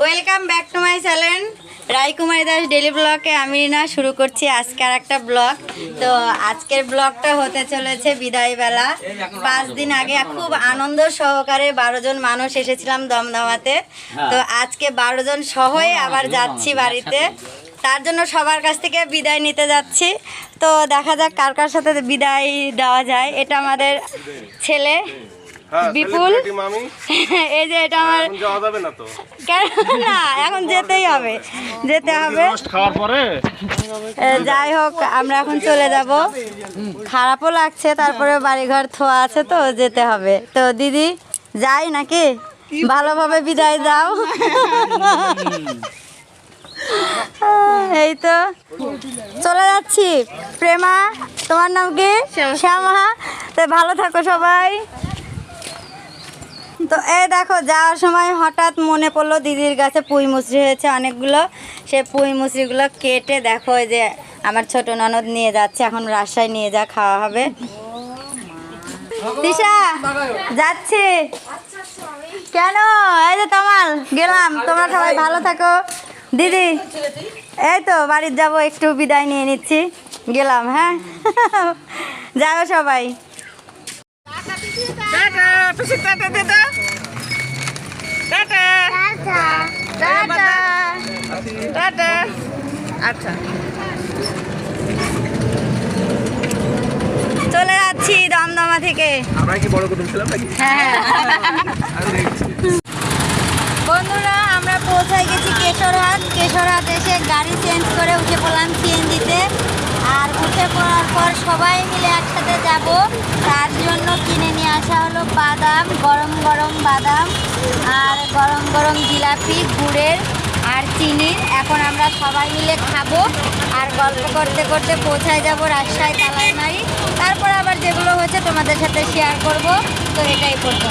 Welcome back to my channel Raikumari Das daily ব্লগে আমি না শুরু করছি আজকে আর একটা ব্লগ তো আজকের ব্লগটা হতে চলেছে বিদায়বেলা পাঁচ দিন আগে খুব আনন্দ সহকারে বারো জন মানুষ এসেছিলাম দমদমাতে। তো আজকে বারো জন সহই আবার যাচ্ছি বাড়িতে। তার জন্য সবার কাছ থেকে বিদায় নিতে যাচ্ছি। তো দেখা যাক কার কার সাথে বিদায় দেওয়া যায়। এটা আমাদের ছেলে হ্যাঁ, বিপুল। এই যে এটা আমার এখন যাওয়া যাবে না তো। কেন? না এখন যেতেই হবে। যেতে হবে। খাওয়ার পরে? এ, যাই হোক আমরা এখন চলে যাব। খারাপও লাগছে তারপরে বাড়িঘর থোয়া আছে তো যেতে হবে। তো দিদি যাই নাকি? ভালোভাবে বিদায় দাও। এই তো চলে যাচ্ছি। প্রেমা তোমার নাম কি? শ্যামা। তো ভালো থাকো সবাই। তো এই দেখো যাওয়ার সময় হঠাৎ মনে পড়ল দিদির কাছে পুঁই মুসরি হয়েছে অনেকগুলো। সে পুঁই মুসরিগুলো কেটে দেখো এই যে আমার ছোট ননদ নিয়ে যাচ্ছে এখন রাজশাহী নিয়ে যা খাওয়া হবে। দিশা যাচ্ছি। কেন? এই যে তোমার গেলাম। তোমরা সবাই ভালো থাকো। দিদি এই তো বাড়ির যাব একটু বিদায় নিয়ে নিচ্ছি। গেলাম হ্যাঁ? যাও সবাই। আচ্ছা। চলে যাচ্ছি দমদমা থেকে। আমরা কি বড় কুটুম ছিলাম নাকি? হ্যাঁ বন্ধুরা আমরা পৌঁছায় গেছি কেশরহাট এসে গাড়ি চেঞ্জ করে উঠে পড়লাম সিএনজিতে আর উঠে পড়ার পর সবাই মিলে একসাথে যাব। তার জন্য কিনে নিয়ে আসা হলো বাদাম গরম গরম বাদাম আর গরম গরম জিলাপি গুড়ের আর চিনি। এখন আমরা সবাই মিলে খাব আর গল্প করতে করতে পৌঁছায় যাব রাজশাহী তালাইমারি তারপর আবার যেগুলো হয়েছে তোমাদের সাথে শেয়ার করব। তো এটাই করব।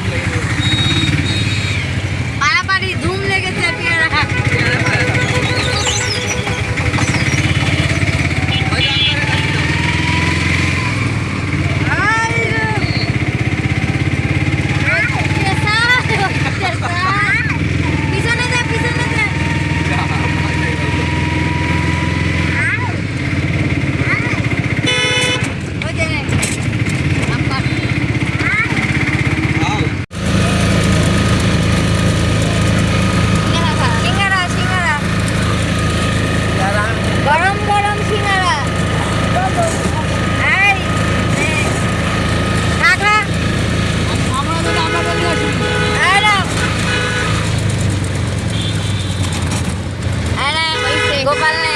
பாட்டில் 我翻。